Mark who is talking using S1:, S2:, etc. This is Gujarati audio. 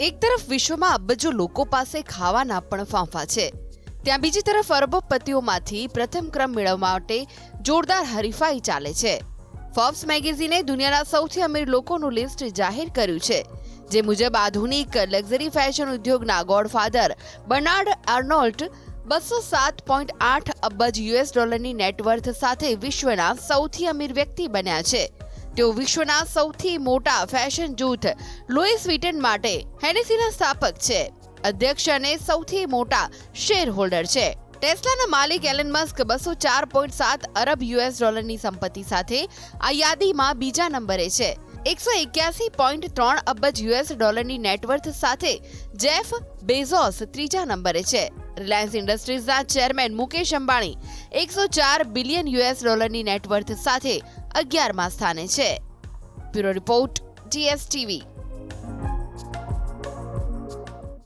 S1: એક તરફ વિશ્વમાં અબજો લોકો પાસે ખાવાના પણ ફાંફા છે. ત્યાં બીજી તરફ અરબોપતિઓમાંથી પ્રથમ ક્રમ મેળવવા માટે જોરદાર હરીફાઈ ચાલે છે. ફોર્બ્સ મેગેઝિને દુનિયાના સૌથી અમીર લોકોનું લિસ્ટ જાહેર કર્યું છે, જે મુજબ આધુનિક લક્ઝરી ફેશન ઉદ્યોગના ગોડફાધર બર્નાર્ડ આર્નોલ્ટ બસો સાત પોઈન્ટ આઠ અબજ યુએસ ડોલરની નેટવર્થ સાથે વિશ્વના સૌથી અમીર વ્યક્તિ બન્યા છે. તેઓ વિશ્વના સૌથી મોટા ફેશન જૂથ લુઈસ વિટન માટે હેનેસીના સ્થાપક છે. અધ્યક્ષ અને સૌથી મોટા શેર હોલ્ડર છે. ટેસ્લાના માલિક એલન મસ્ક બસો ચાર પોઈન્ટ સાત અરબ યુએસ ડોલરની સંપત્તિ સાથે આ યાદીમાં બીજા નંબરે છે. એકસો એક્યાસી પોઈન્ટ ત્રણ અબજ યુએસ ડોલરની નેટવર્થ સાથે જેફ બેઝોસ ત્રીજા નંબરે છે. રિલાયન્સ ઇન્ડસ્ટ્રીઝના ચેરમેન મુકેશ અંબાણી એકસો ચાર બિલિયન યુએસ ડોલરની નેટવર્થ સાથે અગિયારમાં સ્થાને છે. Bureau report GSTV